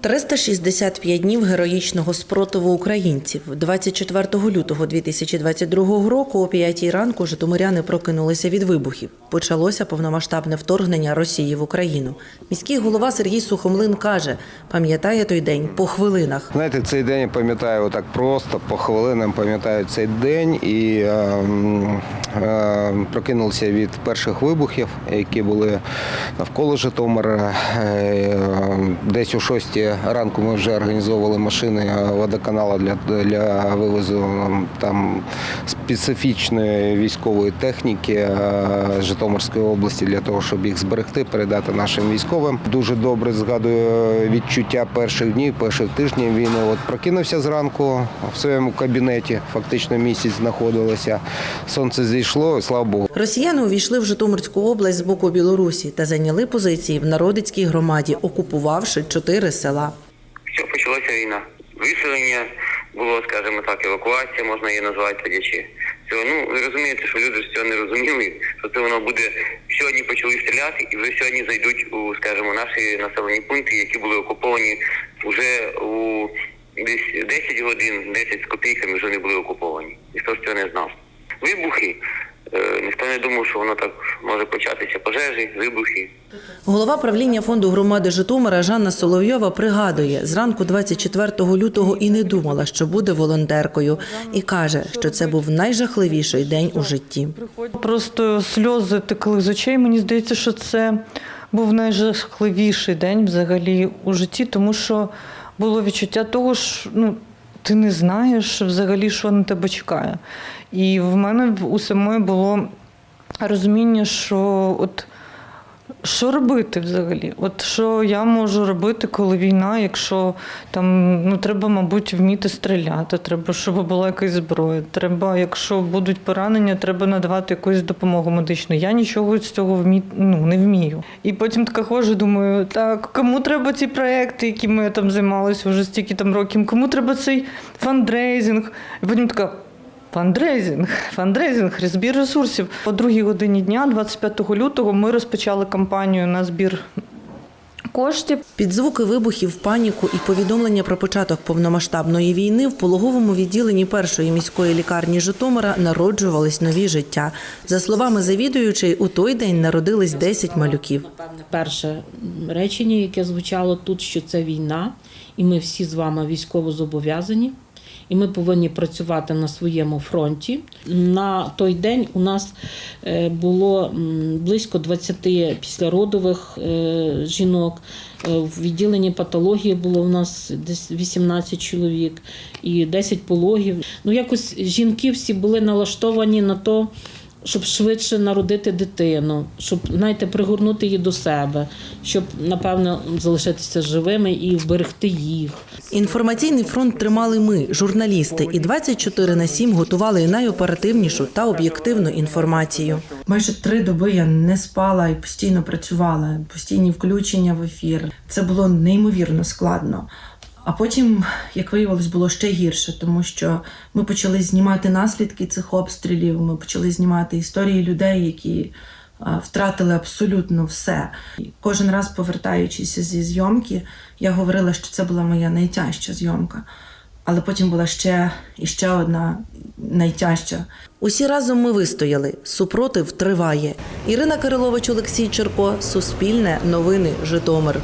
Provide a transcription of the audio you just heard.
365 днів героїчного спротиву українців. 24 лютого 2022 року о 5 ранку житомиряни прокинулися від вибухів. Почалося повномасштабне вторгнення Росії в Україну. Міський голова Сергій Сухомлин каже, пам'ятає той день по хвилинах. Знаєте, цей день я пам'ятаю отак просто, по хвилинам пам'ятаю цей день і е, е, від перших вибухів, які були навколо Житомира. Е, Десь о 6 ранку ми вже організовували машини водоканалу для, для вивозу там специфічної військової техніки е, Житомирської області для того, щоб їх зберегти, передати нашим військовим. Дуже добре згадую відчуття перших днів, перших тижнів війни. От прокинувся зранку в своєму кабінеті, фактично місяць знаходилося. Сонце зійшло, і слава Богу. Росіяни увійшли в Житомирську область з боку Білорусі та зайняли позиції в Народицькій громаді, окупувавши чотири села. Все, почалася війна. Виселення було, скажімо так, евакуація, можна її назвати тоді. Цього, ну, ви розумієте, що люди ж цього не розуміли, що це воно буде сьогодні почали стріляти і вже сьогодні зайдуть у, скажімо, наші населені пункти, які були окуповані вже у десь 10 годин, 10 з копійками вже не були окуповані. Ніхто ж цього не знав. Вибухи. Е, ніхто не думав, що воно так може початися. Пожежі, вибухи. Голова правління фонду громади Житомира Жанна Соловйова пригадує, зранку 24 лютого і не думала, що буде волонтеркою, і каже, що це був найжахливіший день у житті. Просто сльози текли з очей. Мені здається, що це був найжахливіший день взагалі у житті, тому що було відчуття того, що ну, ти не знаєш взагалі, що на тебе чекає. І в мене у самої було розуміння, що от. Що робити взагалі? От що я можу робити, коли війна, якщо там ну треба, мабуть, вміти стріляти, треба, щоб була якась зброя. Треба, якщо будуть поранення, треба надавати якусь допомогу медичну. Я нічого з цього вмі... ну, не вмію. І потім така ходжу, думаю, так кому треба ці проекти, якими я там займалася вже стільки там років, кому треба цей фандрейзинг? І потім така. Фандрейзинг, фандрейзинг, збір ресурсів. О другій годині дня, 25 лютого, ми розпочали кампанію на збір коштів. Під звуки вибухів, паніку і повідомлення про початок повномасштабної війни в пологовому відділенні першої міської лікарні Житомира народжувались нові життя. За словами завідуючої, у той день народились 10 малюків. Перше речення, яке звучало тут, що це війна, і ми всі з вами військово зобов'язані. І ми повинні працювати на своєму фронті. На той день у нас е, було близько 20 післяродових е, жінок. Е, В відділенні патології було у нас десь 18 чоловік і 10 пологів. Ну якось жінки всі були налаштовані на то, щоб швидше народити дитину, щоб знаєте, пригорнути її до себе, щоб напевно залишитися живими і вберегти їх. Інформаційний фронт тримали ми, журналісти, і 24 на 7 готували найоперативнішу та об'єктивну інформацію. Майже три доби я не спала і постійно працювала, постійні включення в ефір. Це було неймовірно складно. А потім, як виявилось, було ще гірше, тому що ми почали знімати наслідки цих обстрілів. Ми почали знімати історії людей, які втратили абсолютно все. І Кожен раз повертаючись зі зйомки, я говорила, що це була моя найтяжча зйомка. Але потім була ще і ще одна найтяжча. Усі разом ми вистояли. Супротив триває. Ірина Кирилович, Олексій Черко, Суспільне, Новини, Житомир.